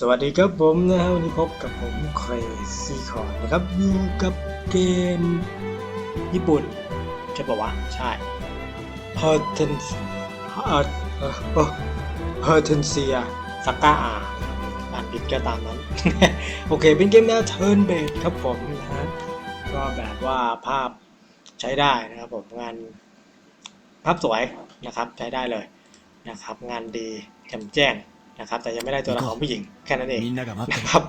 สวัสดีครับผมนะฮะวันนี้พบกับผมเครซี่คอนนะครับอยู่กับเกม ญี่ปุ่น ใช่ปะวะ ใช่ p o t e n เอ่อเอ่อเอ่อ p o t e n c i a สักกาอาอ่านผิดก็ตามนั้น โอเค เป็นเกมแนว turn based ครับผมนะฮะก็แบบว่าภาพใช้ได้นะครับผมงานภาพสวยนะครับใช้ได้เลยนะครับ งานดีแจ่มแจ้ง นะครับ แต่ยังไม่ได้ตัวละครผู้หญิงแค่นั้นเองนะครับ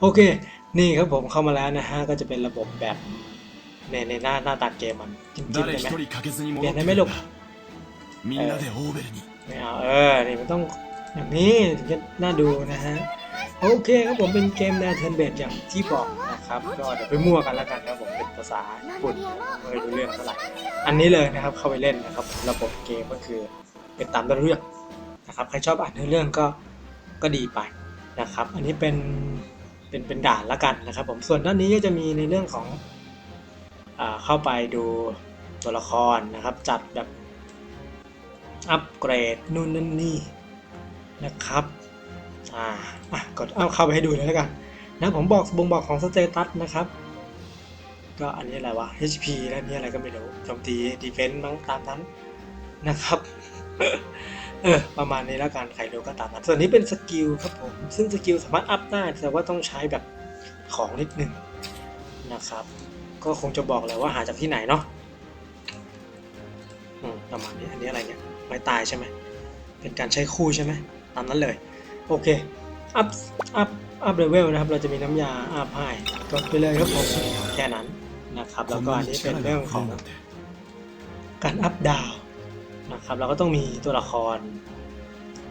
โอเค นี่ครับผมเข้ามาแล้วนะฮะ ก็จะเป็นระบบแบบในในหน้าหน้าตาเกมมันจิ้มจิ้มได้ไหมเปลี่ยนได้ไหมลูกไม่เอาเออ นี่มันต้องอย่างนี้ถึงจะน่าดูนะฮะ โอเคครับผมเป็นเกมแนวเทิร์นเบดอย่างที่บอกนะครับ ก็เดี๋ยวไปมั่วกันแล้วกันครับผมเป็นภาษาญี่ปุ่นไม่รู้เรื่องเท่าไหร่อันนี้เลยนะครับเข้าไปเล่นนะครับ ระบบเกมก็คือเป็นตามเรื่องนะครับใครชอบอ่านเรื่องก็ ก็ดีไปนะครับ อันนี้เป็นเป็นเป็นด่านละกันนะครับ ผมส่วนด้านนี้ก็จะมีในเรื่องของอเข้าไปดูตัวละครนะครับ จัดแบบอัปเกรดนู่นนั่นนี่นะครับอ่าอะกดเอาเข้าไปให้ดูเลยแล้วกันนะผมบอกบ่งบอกของสเตตัสนะครับก็อันนี้อะไรวะ HP แล้วนี่อะไรก็ไม่รู้โจมตีดีเฟนต์มั้งตามนั้นนะครับ เออประมาณนี้แล้วกันใคเร็วก็ตามนะส่วนนี้เป็นสกิลครับผมซึ่งสกิลสามารถอัพได้แต่ว่าต้องใช้แบบของนิดนึงนะครับ ก็คงจะบอกเลยว่าหาจากที่ไหนเนาะประมาณนี้อันนี้อะไรเนี่ยไม้ตายใช่ไหมเป็นการใช้คู่ใช่ไหมตามนั้นเลย โอเคอัพอัพอัพเลเวลนะครับ เราจะมีน้ำยาอัพให้กดไปเลยครับผมแค่นั้นนะครับ แล้วก็อันนี้เป็นเรื่องของการอัพดาวะครับเราก็ต้องมีตัวละคร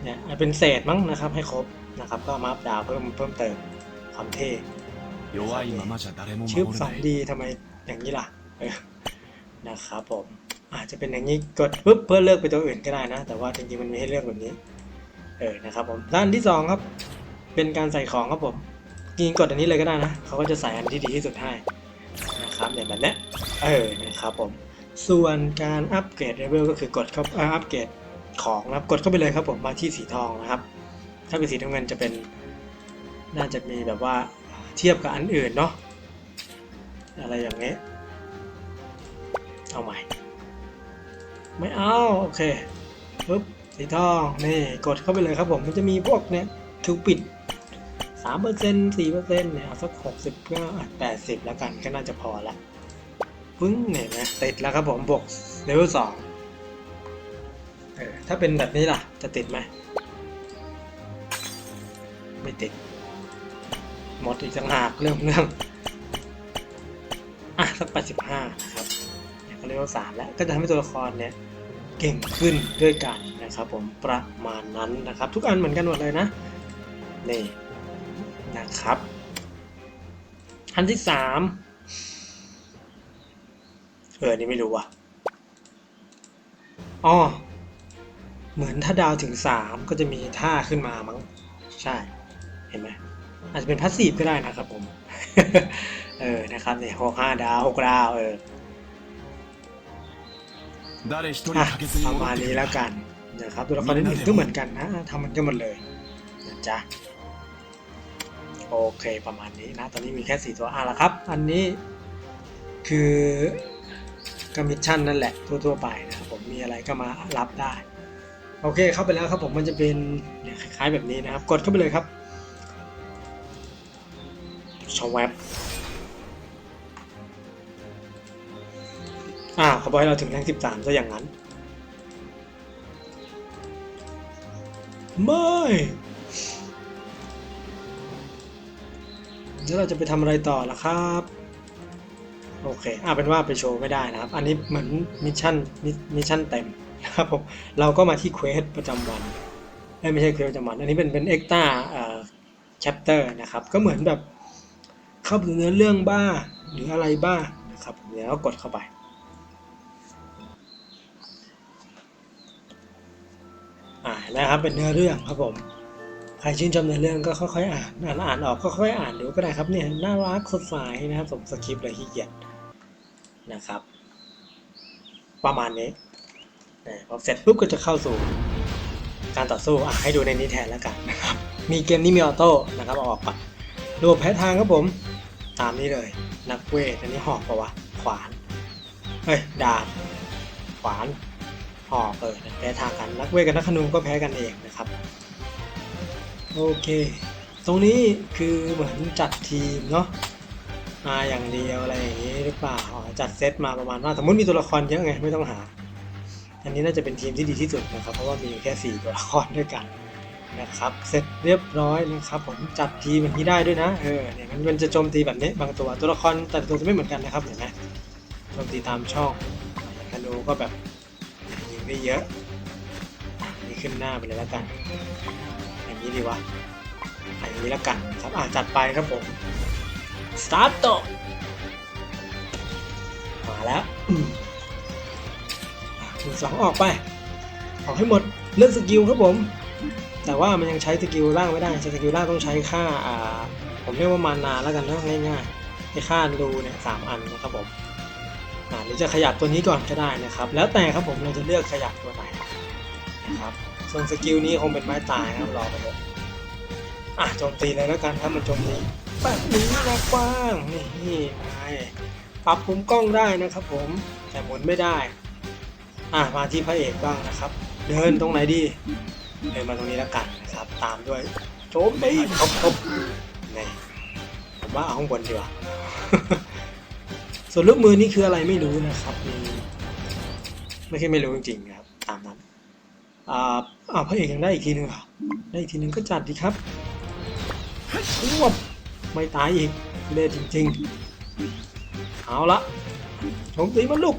เนี่ยเป็นเศษมั้งนะครับ ให้ครบนะครับ ก็มาอัพดาวเพิ่มเพิ่มเติมความเท่ชื่อสองดีทำไมอย่างนี้ล่ะนะครับผมอาจจะเป็นอย่างนี้กดปุ๊บเพื่อเลือกไปตัวอื่นก็ได้นะ แต่ว่าจริงๆมันมีให้เลือกแบบนี้ เออนะครับผมด้านที่2ครับ เป็นการใส่ของครับผมจริงกดอันนี้เลยก็ได้นะเขาก็จะใส่อันที่ดีที่สุดให้นะครับอย่างแบบนี้เออนะครับผม ส่วนการอัปเกรดเลเวลก็คือกดเข้าอัปเกรดของนะครับกดเข้าไปเลยครับผมมาที่สีทองนะครับ ถ้าเป็นสีน้ำเงินจะเป็นน่าจะมีแบบว่าเทียบกับอันอื่นเนาะอะไรอย่างเงี้ เอาใหม่ ไม่เอาโอเคปุ๊บสีทองนี่กดเข้าไปเลยครับผมมันจะมีพวกเนี้ยคิวปิดสามเปอร์เซ็นต์สี่เปอร์เซ็นต์เนี่ยเอาสักหกสิบก็แปดสิบแล้วกันก็น่าจะพอละ ปึ้งเนี่ยนะติดแล้วครับผมบวกเลเวลสองเออถ้าเป็นแบบนี้ล่ะ จะติดไหมไม่ติด หมดอีกต่างหากเรื่องเรื่องอะสักแปดสิบห้านะครับเนี่ยก็เลเวลสามแล้วก็จะทำให้ตัวละครเนี่ยเก่งขึ้นด้วยกันนะครับผมประมาณนั้นนะครับ ทุกอันเหมือนกันหมดเลยนะนี่นะครับ อันที่สาม อนี่ไม่รู้ว่ะอ๋อเหมือนถ้าดาวถึงสามก็จะมีท่าขึ้นมามั้ง ใช่ เห็นไหมอาจจะเป็นพัสซีฟก็ได้นะครับผม เออ นะครับเนี่ยหกห้าดาวหกดาวเออประมาณนี้แล้วกันนะครับตัวละครอื่นก็เหมือนกันนะทำมันก็หมดเลยนะจ๊ะโอเคประมาณนี้นะ ตอนนี้มีแค่สี่ตัวอะละครับ อันนี้คือ กมิชชั่นนั่นแหละทั่วๆไปนะครับผมมีอะไรก็มารับได้ โอเคเข้าไปแล้วครับผมมันจะเป็นเนี่ยคล้ายๆแบบนี้นะครับ กดเข้าไปเลยครับชอแวบอ้าเขาบอกให้เราถึงแรงสิบสามซะอย่างนั้น ไม่แล้วเราจะไปทำอะไรต่อล่ะครับ โอเคอ่าเป็นว่าไปโชว์ไม่ได้นะครับ อันนี้เหมือนมิชชั่นมิชชั่นเต็มนะครับผมเราก็มาที่เควสประจำวันไม่ใช่เควสประจำวัน อันนี้เป็นเป็นเอ็กต้าเอ่อแชปเตอร์นะครับ ก็เหมือนแบบเข้าไปเนื้อเรื่องบ้าหรืออะไรบ้านะครับผมเดี๋ยวก็กดเข้าไปอ่านะครับเป็นเนื้อเรื่องครับผมใครชื่นชมเนื้อเรื่องก็ค่อยๆอ่านอ่านอ่านออกก็ค่อยๆอ่านดูก็ได้ครับเนี่ยน่ารักสดใสนะครับผมสคริปต์เลยขี้เกียจ นะครับ ประมาณนี้นะพอเสร็จปุ๊บก็จะเข้าสู่การต่อสู้อะให้ดูในนี้แทนแล้วกันนะครับมีเกมนี้มีออโต้นะครับออกก่อนระบบแพ้ทางครับผมตามนี้เลย นักเวทอันนี้หอกปะวะขวานเฮ้ยดาบขวานหอกเออแพ้ทางกันนักเวทกับนักขนุนก็แพ้กันเองนะครับโอเค ตรงนี้คือเหมือนจัดทีมเนาะ มาอย่างเดียวอะไรอย่างนี้หรือเปล่าจัดเซตมาประมาณว่าสมมติมีตัวละครเยอะไงไม่ต้องหา อันนี้น่าจะเป็นทีมที่ดีที่สุดนะครับ เพราะว่ามีอยู่แค่ 4 ตัวละครด้วยกันนะครับเสร็จเรียบร้อยนะครับผมจัดทีมแบบนี้ได้ด้วยนะเออเนี่ยมันมันจะโจมตีแบบนี้บางตัวตัวละครแต่ละตัวจะไม่เหมือนกันนะครับเห็นไหมโจมตีตามช่องธนูก็แบบยิงได้เยอะนี่ขึ้นหน้าไปเลยแล้วกัน อย่างนี้ดีวะอย่างนี้แล้วกันครับอะจัดไปครับผม สตาร์ทต่อมาแล้วอืมหนึ่งสองออกไป ออกให้หมดเลือกสกิลครับผม แต่ว่ามันยังใช้สกิลล่างไม่ได้ใช้สกิลล่างต้องใช้ค่าอ่าผมเรียกว่ามานาแล้วกันนะง่ายๆไอ้ค่ารูเนี่ยสามอันนะครับผมอ่าหรือจะขยับตัวนี้ก่อนก็ได้นะครับ แล้วแต่ครับผมเราจะเลือกขยับตัวไหนนะครับส่วนสกิลนี้คงเป็นไม้ตายนะครับรอไปเลยอะโจมตีเลยแล้วกันครับมันโจมตี แบบนี้นะกว้างนี่ไงปรับมุมกล้องได้นะครับ ผมแต่หมุนไม่ได้ อะมาที่พระเอกบ้างนะครับ เดินตรงไหนดีเดินมาตรงนี้แล้วกันนะครับ ตามด้วยโจมตีครบครบนี่ผมว่าเอาข้างบนดีกว่าส่วนลูกมือนี่คืออะไรไม่รู้นะครับไม่ใช่ไม่รู้จริงๆครับตามนั้นอ่าอ่าพระเอกยังได้อีกทีหนึงเหรอได้อีกทีนึงก็จัดดีครับรวบ ไม่ตายอีกเล่จริงๆ เอาละโจมตีมันลูก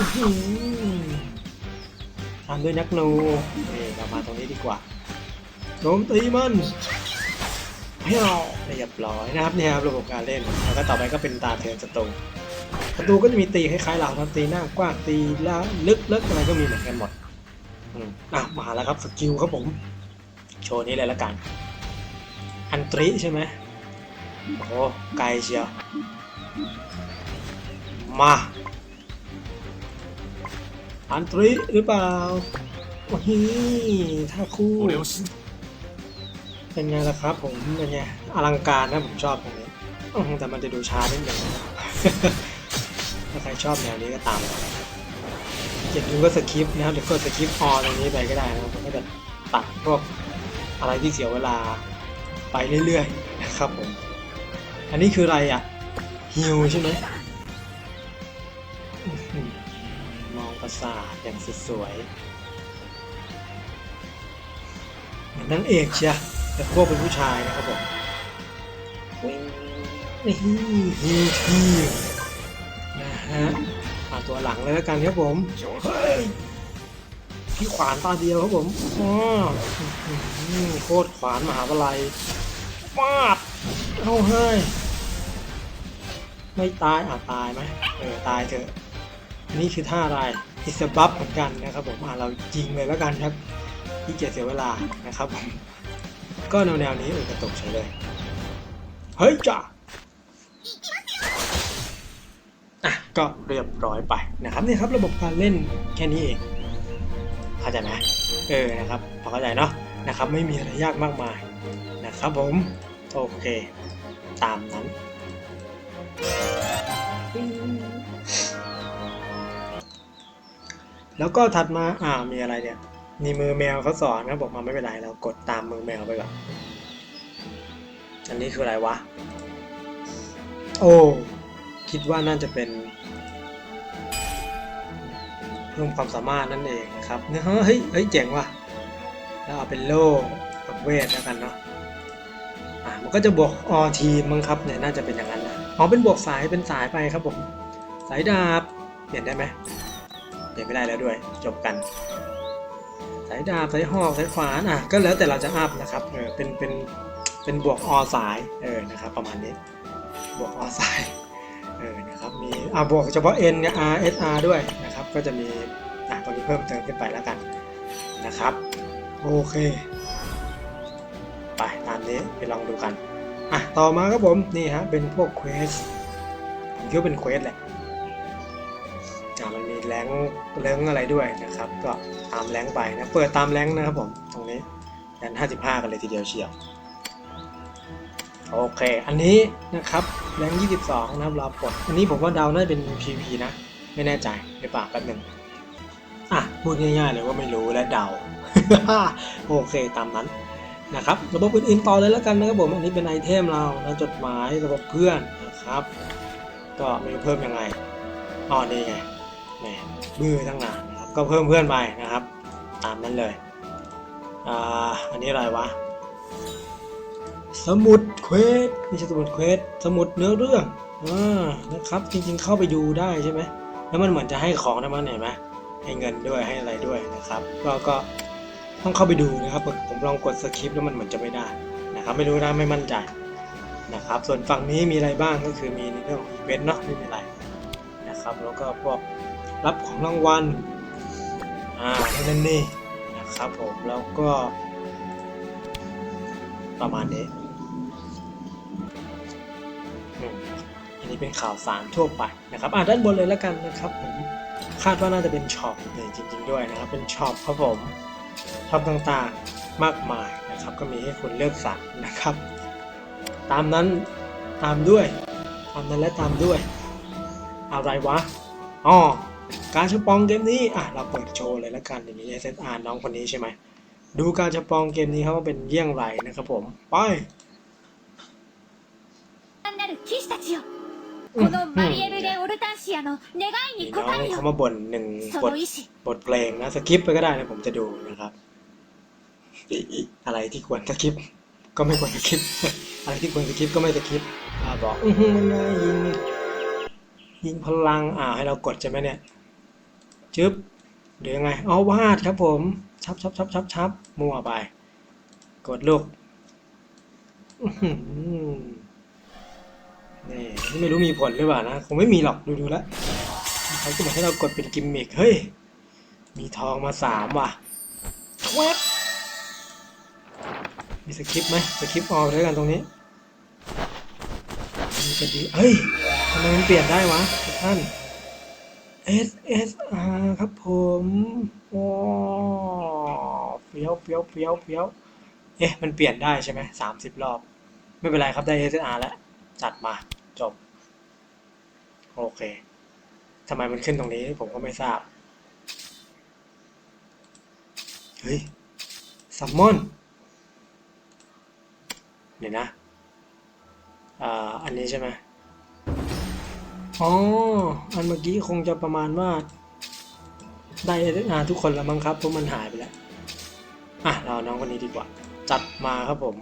อื้อหือตามด้วยนักหนูเรามาตรงนี้ดีกว่าโจมตีมันเฮ้ยเรียบร้อยนะครับเนี่ยครับระบบการเล่น แล้วก็ต่อไปก็เป็นตาเทิร์นศัตรูศัตรูก็จะมีตีคล้ายๆเราครับตีหน้ากว้างตีแล้วลึกเลิกอะไรก็มีเหมือนกันหมดอะมาแล้วครับสกิลครับผม โชว์นี้เลยละกัน อันตริใช่ไหม โอ้ไกลเชียว มาอันตรีหรือเปล่าโอ้โหถ้าคู่ เป็นไงล่ะครับผม เป็นไง อลังการนะผมชอบตรงนี้ แต่มันจะดูช้านิดหนึ่งถ้าใครชอบแนวนี้ก็ตามเก็บยากดูก็สคริปนะครับเดี๋ยวก็สคริปออตรงนี้ไปก็ได้นะมันก็จะตัดพวกอะไรที่เสียเวลาไปเรื่อยๆนะครับผม อันนี้คืออะไรอะฮิวใช่ไหมมองประสาทอย่างสุดสวยเหมือนนางเอกเชียแต่พวกเป็นผู้ชายนะครับผมวิ่งนี่ฮิวนะฮะมาตัวหลังเลยแล้วกันครับผมเฮ้ยพี่ขวานตาเดียวครับผมอ๋อโคตรขวานมหาวิทยาลัยปาดเอาเฮ้ย ไม่ตายอะตายไหมเออตายเถอะนี่คือท่าอะไรอิสบัฟเหมือนกันนะครับผมอะเรายิงเลยแล้วกันครับที่เกียจเสียเวลานะครับผมก็แนวแนวนี้เออกระตกใช้เลยเฮ้ยจ้าอะก็เรียบร้อยไปนะครับนี่ครับระบบการเล่นแค่นี้เองเข้าใจไหมเออนะครับพอเข้าใจเนาะนะครับ ไม่มีอะไรยากมากมายนะครับผม โอเค ตามนั้น แล้วก็ถัดมาอ่ามีอะไรเนี่ย มีมือแมวเขาสอนครับบอกมาไม่เป็นไรเรากดตามมือแมวไปก่อนอันนี้คืออะไรวะ โอ้คิดว่าน่าจะเป็นเพิ่มความสามารถนั่นเองนะครับเฮ้ยเฮ้ยเจ๋งว่ะแล้วเอาเป็นโล่กับเวทแล้วกันเนาะอ่ามันก็จะบวกอทีมมั้งครับเนี่ยน่าจะเป็นอย่างนั้นนะ อ๋อเป็นบวกสายเป็นสายไปครับผม สายดาบเปลี่ยนได้ไหมเปลี่ยนไม่ได้แล้วด้วย จบกัน สายดาบสายหอกสายขวานอะก็แล้วแต่เราจะอัพนะครับเออเป็นเป็นเป็นบวกอสายเออนะครับประมาณนี้บวกอสายเออนะครับมีอ่าบวกเฉพาะ N เนี่ย R S R ด้วยนะครับ ก็จะมีอะตรงนี้เพิ่มเติมขึ้นไปแล้วกันนะครับ โอเค ไปตามนี้ไปลองดูกัน อะต่อมาครับผมนี่ฮะเป็นพวกเควสผมคิดว่าเป็นเควสแหละอ่ามันมีแรงเล้งอะไรด้วยนะครับ ก็ตามแรงไปนะเปิดตามแรงนะครับผมตรงนี้ยัน55 กันเลยทีเดียวเชียวโอเค อันนี้นะครับแรง22 นะครับเราปลดอันนี้ผมว่าเดาน่าจะเป็น PVP นะ ไม่แน่ใจหรือเปล่าแป๊บนึงอะพูดง่ายๆเลยว่าไม่รู้และเดา โอเคตามนั้น นะครับระบบอื่นๆต่อเลยแล้วกันนะครับผมอันนี้เป็นไอเทมเรานะจดหมายระบบเพื่อนนะครับ ก็ไม่รู้เพิ่มยังไงอ๋อนี่ไงแหมบื้อตั้งนานนะครับก็เพิ่มเพื่อนไปนะครับ ตามนั้นเลยอ่าอันนี้อะไรวะสมุดเควสไม่ใช่สมุดเควสสมุดเนื้อเรื่องอ่านะครับจริงๆเข้าไปดูได้ใช่ไหมแล้วมันเหมือนจะให้ของนะมันเห็นไหมให้เงินด้วยให้อะไรด้วยนะครับ ก็ก็ ต้องเข้าไปดูนะครับผมลองกดสคริปต์แล้วมันเหมือนจะไม่ได้นะครับไม่รู้นะไม่มั่นใจนะครับส่วนฝั่งนี้มีอะไรบ้างก็คือมีในเรื่องของอีเวนต์เนาะไม่มีอะไรนะครับแล้วก็พวกรับของรางวัลอ่าเท่านั้นนี่นะครับผมแล้วก็ ประมาณนี้อันนี้เป็นข่าวสารทั่วไปนะครับอ่าด้านบนเลยแล้วกันนะครับผมคาดว่าน่าจะเป็นช็อปเนี่ยจริง ๆ ด้วยนะครับเป็นช็อปครับผม ช็อปต่างๆมากมายนะครับ ก็มีให้คุณเลือกสรรนะครับ ตามนั้นตามด้วย ตามนั้นและตามด้วย อะไรวะอ๋อการชปองเกมนี้อ่ะเราเปิดโชว์เลยแล้วกันอย่างนี้ SSR น้องคนนี้ใช่ไหม ดูการจะปองเกมนี้ครับว่าเป็นเยี่ยงไรนะครับผม ไป なる騎士たちよこのマリエル・レ・オルタンシアの願い นี่ に น้อง 応え เขา よ มาบ่นหนึ่ง そ บท の意志 บทเพลงนะสกิปไปก็ได้นะผมจะดูนะครับ อะไรที่ควรสกิปก็ไม่ควรสกิปอะไรที่ควรสกิปก็ไม่สกิปบอกอือหือมันยิงยิงพลังอ่าให้เรากดใช่ไหมเนี่ยจึ๊บหรือยังไงเอาวาดครับผมชับชับชับชับชับมั่วไป กดลูกนี่ไม่รู้มีผลหรือเปล่านะคงไม่มีหรอกดูดูแล้วเขาจะมาให้เรากดเป็นกิมมิคเฮ้ยมีทองมาสามว่ะแวบ มีสคริปไหมสคริปออกด้วยกันตรงนี้มีก็ดีเฮ้ยทำไมมันเปลี่ยนได้วะทุกท่าน S S R ครับผมว้าวเฟี้ยวเฟี้ยวเฟี้ยวเฟี้ยวเอ๊ะ มันเปลี่ยนได้ใช่ไหมสามสิบรอบ ไม่เป็นไรครับ ได้ S S R แล้ว จัดมา จบ โอเคทำไมมันขึ้นตรงนี้ ผมก็ไม่ทราบ เฮ้ยซัมมอน เดี๋ยวนะอ่าอันนี้ใช่ไหมอ๋อ อันเมื่อกี้คงจะประมาณว่า ได้เออาทุกคนแล้วมั้งครับเพราะมันหายไปแล้ว อะ เราน้องคนนี้ดีกว่า จัดมาครับผม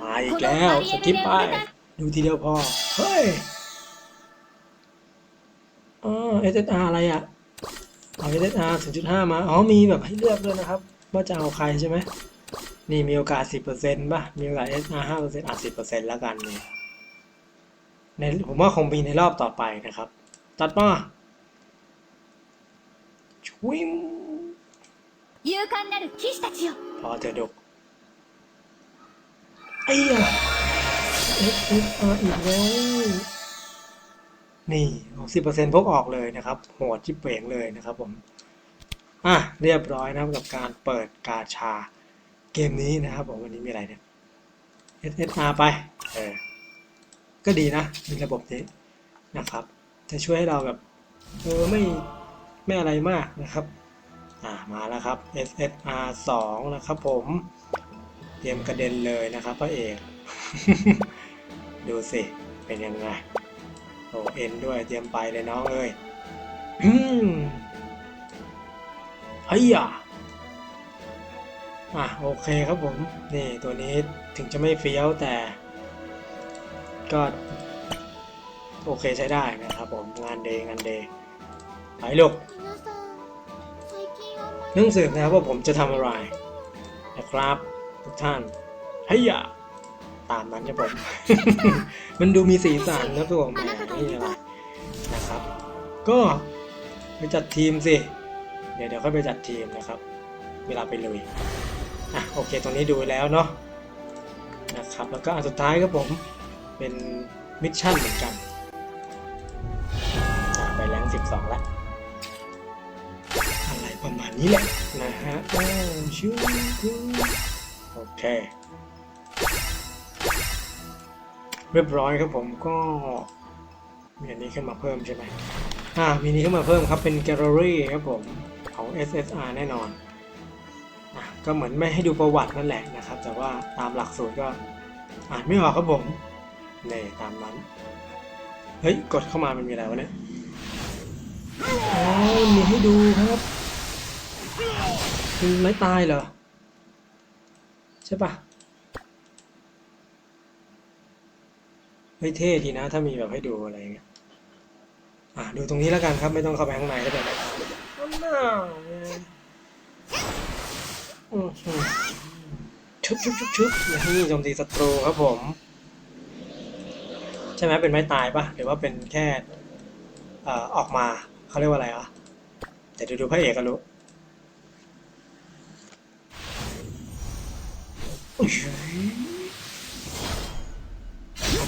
มาอีกแล้ว สกิปไป ดูทีเดียวพอ เฮ้ยอ๋อ SSR อะไรอะ เอา SSR 0.5 มา อ๋อ มีแบบให้เลือกด้วยนะครับ ว่าจะเอาใครใช่ไหม นี่มีโอกาส 10%ป่ะ มีโอกาส SR 5%อะ10%แล้วกันเนี่ยในผมว่าคงมีในรอบต่อไปนะครับ ตัดมาชุยมพอเถอะดกไอ้ยะ SR อีกแล้วนี่ 60%พกออกเลยนะครับ โหดจิบเป่งเลยนะครับผม อะ เรียบร้อยนะกับการเปิดกาชา เกมนี้นะครับผมวันนี้มีอะไรเนี่ย SSR ไปเออก็ดีนะ มีระบบนี้นะครับ จะช่วยให้เราแบบเออไม่ไม่อะไรมากนะครับอ่ามาแล้วครับ SSR 2 นะครับผมเตรียมกระเด็นเลยนะครับพระเอกดูสิเป็นยังไงโอเอ็นด้วยเตรียมไปเลยน้องเอ้ยอืมเฮ้ยอะ อะโอเคครับผม นี่ตัวนี้ถึงจะไม่เฟี้ยวแต่ ก็โอเคใช้ได้นะครับผมงานเดย์งานเดย์ไปลูกนังสือนะครับว่าผมจะทำอะไรนะครับทุกท่านเฮียตามนั้นครัผม มันดูมีสีสันนะทุกคนนี่อะไรนะครับ ก็ไปจัดทีมสิ เดี๋ยวเดี๋ยวค่อยไปจัดทีมนะครับ เวลาไปเลย อะโอเคตรงนี้ดูแล้วเนาะนะครับแล้วก็อันสุดท้ายครับผมเป็นมิชชั่นเหมือนกันไปแรงสิบสองละประมาณนี้แหละนะฮะอ้ชูชูโอเค เรียบร้อยครับผมก็มีอันนี้ขึ้นมาเพิ่มใช่ไหมอ่ามีนี้ขึ้นมาเพิ่มครับเป็นแกลเลอรี่ครับผมของ SSR แน่นอน ก็เหมือนไม่ให้ดูประวัตินั่นแหละนะครับ แต่ว่าตามหลักสูตรก็อ่านไม่ออกครับผมนี่ตามนั้น เฮ้ย กดเข้ามามันมีอะไรวะเนี่ยอ๋อมีให้ดูครับเป็นไม้ตายเหรอ ใช่ปะเฮ้ยเท่ดีนะ ถ้ามีแบบให้ดูอะไรอย่างเงี้ยอะดูตรงนี้แล้วกันครับ ไม่ต้องเข้าไปข้างในก็ได้นะน่าอือหือ ชุบชุบชุบชุบนี่โจมตีศัตรูครับผม ใช่ไหมเป็นไม้ตายปะหรือว่าเป็นแค่เอ่อออกมาเขาเรียกว่าอะไรอะเดี๋ยวดูดูพระเอกก็รู้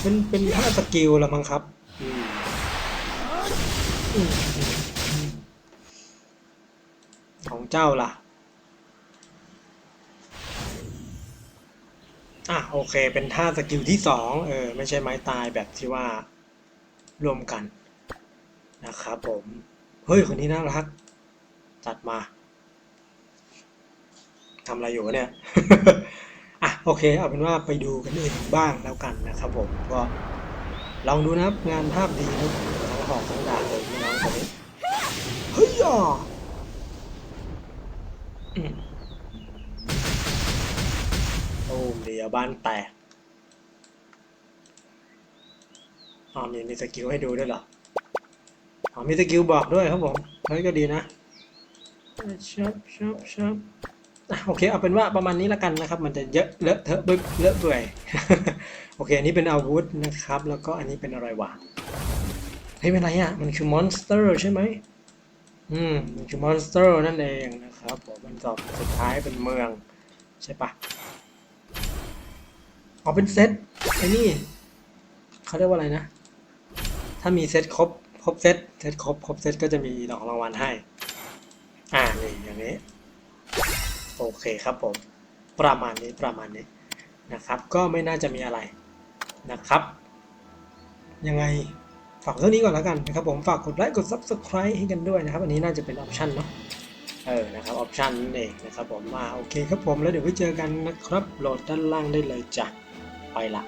เป็นเป็นท่าสกิลละมั้งครับของเจ้าล่ะ อะโอเค เป็นท่าสกิลที่สองเออไม่ใช่ไม้ตายแบบที่ว่ารวมกันนะครับผม เฮ้ย คนนี้น่ารัก จัดมาทำอะไรอยู่เนี่ยอะโอเค เอาเป็นว่าไปดูกันเองบ้างแล้วกันนะครับผมก็ลองดูนะครับงานภาพดีนะทั้งหอกทั้งดาบเลยน้องคนนี้เฮ้ยอะอื มโอ้เดียวบ้านแตกอ๋อมีมีสกิลให้ดูด้วยเหรออ๋อมีสกิลบอกด้วยครับผมเฮ้ยก็ดีนะชับชับชับอะโอเคเอาเป็นว่าประมาณนี้ละกันนะครับ มันจะเยอะเลอะเทอะเบื่อเลอะเบื่อยโอเค อันนี้เป็นอาวุธนะครับ แล้วก็อันนี้เป็นอะไรวะเฮ้ยเป็นอะไรอะ มันคือมอนสเตอร์ใช่ไหมอืม มันคือมอนสเตอร์นั่นเองนะครับผมมันตอบสุดท้ายเป็นเมืองใช่ปะอ๋ อเป็นเซตไอ้นี่เขาเรียกว่าอะไรนะ ถ้ามีเซตครบครบเซตเซตครบครบเซตก็จะมีดอกรางวัลให้ อ่านี่อย่างนี้ โอเคครับผม ประมาณนี้ประมาณนี้นะครับ ก็ไม่น่าจะมีอะไรนะครับ ยังไงฝากเท่านี้ก่อนแล้วกันนะครับผมฝากกดไลค์กด subscribe ให้กันด้วยนะครับ อันนี้น่าจะเป็นออปชันเนาะเออนะครับออปชันนั่นเองนะครับผมมาโอเคครับผมแล้วเดี๋ยวไว้เจอกันนะครับโหลดด้านล่างได้เลยจ้ะ ไปละ